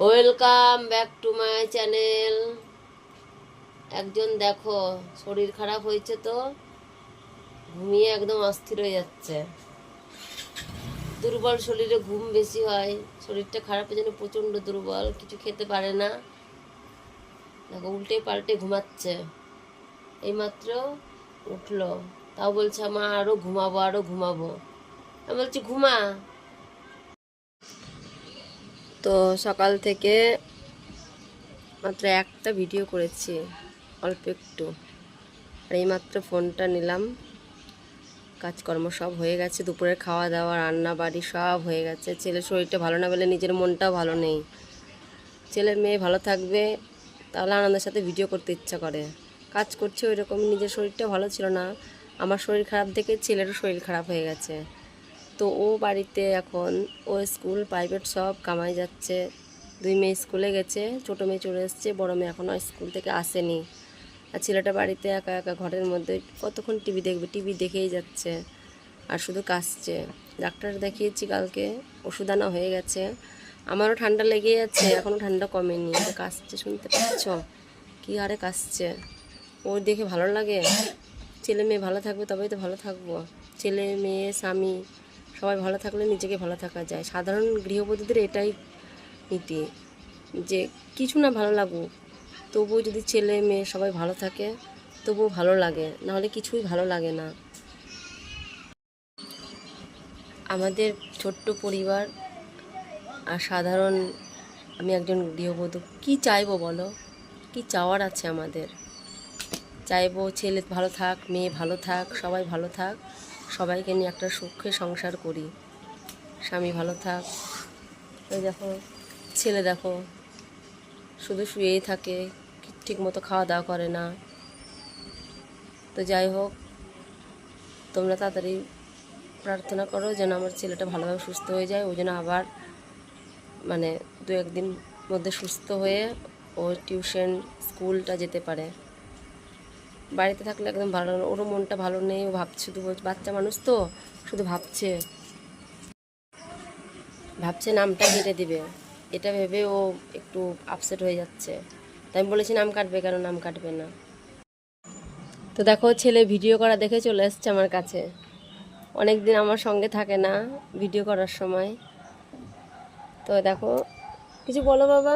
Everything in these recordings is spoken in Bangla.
Welcome back to my channel একজন দেখো, শরীর খারাপ হয়েছে তো, ঘুমিয়ে একদম অস্থির হয়ে যাচ্ছে। দুর্বল শরীরে ঘুম বেশি হয়, শরীরটা খারাপের জন্য প্রচণ্ড দুর্বল, কিছু খেতে পারে না। দেখো, উল্টে পাল্টে ঘুমাচ্ছে। এইমাত্র উঠল, তাও বলছে, মা আরও ঘুমাবো আরও ঘুমাবো। আমি বলছি, ঘুমা। তো সকাল থেকে মাত্র একটা ভিডিও করেছি, অল্প একটু। আর এইমাত্র ফোনটা নিলাম। কাজকর্ম সব হয়ে গেছে, দুপুরের খাওয়া দাওয়া রান্না বাড়ি সব হয়ে গেছে। ছেলের শরীরটা ভালো না বলে নিজের মনটাও ভালো নেই। ছেলের মেয়ে ভালো থাকবে, তাহলে আনন্দের সাথে ভিডিও করতে ইচ্ছা করে। কাজ করছে ওই রকম নিজের শরীরটা ভালো ছিল না। আমার শরীর খারাপ দেখে ছেলেরও শরীর খারাপ হয়ে গেছে। তো ও বাড়িতে এখন ও স্কুল প্রাইভেট সব কামাই যাচ্ছে। দুই মেয়ে স্কুলে গেছে, ছোটো মেয়ে চলে এসছে, বড়ো মেয়ে এখনও স্কুল থেকে আসেনি। আর ছেলেটা বাড়িতে একা একা ঘরের মধ্যে কতক্ষণ টিভি দেখবে? টিভি দেখেই যাচ্ছে আর শুধু কাশছে ডাক্তার দেখিয়েছি কালকে, ওষুধ আনা হয়ে গেছে। আমারও ঠান্ডা লেগে যাচ্ছে এখনও ঠান্ডা কমেনি। কাশছে শুনতে পাচ্ছ? কী হারে কাশছে ও দেখে ভালো লাগে? ছেলে মেয়ে ভালো থাকবে, তবেই তো ভালো থাকব। ছেলে মেয়ে, স্বামী সবাই ভালো থাকলে নিজেকে ভালো থাকা যায়। সাধারণ গৃহবধূদের এটাই নীতি যে কিছু না ভালো লাগুক, তবুও যদি ছেলে মেয়ে সবাই ভালো থাকে, তবুও ভালো লাগে, নাহলে কিছুই ভালো লাগে না। আমাদের ছোট্ট পরিবার আর সাধারণ, আমি একজন গৃহবধূ, কি চাইব বলো? কি চাওয়ার আছে আমাদের? চাইব ছেলে ভালো থাক, মেয়ে ভালো থাক, সবাই ভালো থাক। সবাইকে নিয়ে একটা সুখে সংসার করি। স্বামী ভালো থাক। ওই দেখো, ছেলে দেখো, শুধু শুয়েই থাকে, ঠিক মতো খাওয়া দাওয়া করে না। তো যাই হোক, তোমরা তাড়াতাড়ি প্রার্থনা করো যেন আমার ছেলেটা ভালোভাবে সুস্থ হয়ে যায়। ওই জন্য আবার মানে দু একদিন মধ্যে সুস্থ হয়ে ও টিউশন, স্কুলটা যেতে পারে। বাড়িতে থাকলে একদম ভালো না ওরও মনটা ভালো নেই, ও ভাবছে শুধু বাচ্চা মানুষ তো, শুধু ভাবছে। ভাবছে নামটা কেটে দিবে। এটা ভেবে ও একটু আপসেট হয়ে যাচ্ছে। তাই আমি বলেছি, নাম কাটবে কেন? নাম কাটবে না। তো দেখো, ছেলে ভিডিও করা দেখে চলে এসছে আমার কাছে। অনেক দিন আমার সঙ্গে থাকে না ভিডিও করার সময়। তো দেখো, কিছু বলো বাবা?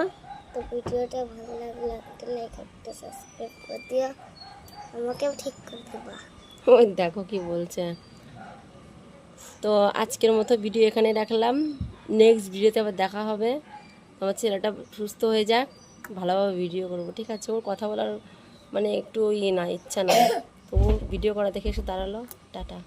তো ভিডিওটা ভালো লাগলে লাইক একটা সাবস্ক্রাইব করে দিও। আমাকেও ঠিক করে দেবা ওই দেখো কি বলছে। তো আজকের মতো ভিডিও এখানে রাখলাম। নেক্সট ভিডিওতে আবার দেখা হবে। আমার ছেলেটা সুস্থ হয়ে যাক, ভালোভাবে ভিডিও করব, ঠিক আছে? ওর কথা বলার মানে একটু ইয়ে না, ইচ্ছা না। তবু ভিডিও করা দেখে এসে দাঁড়াল। টাটা।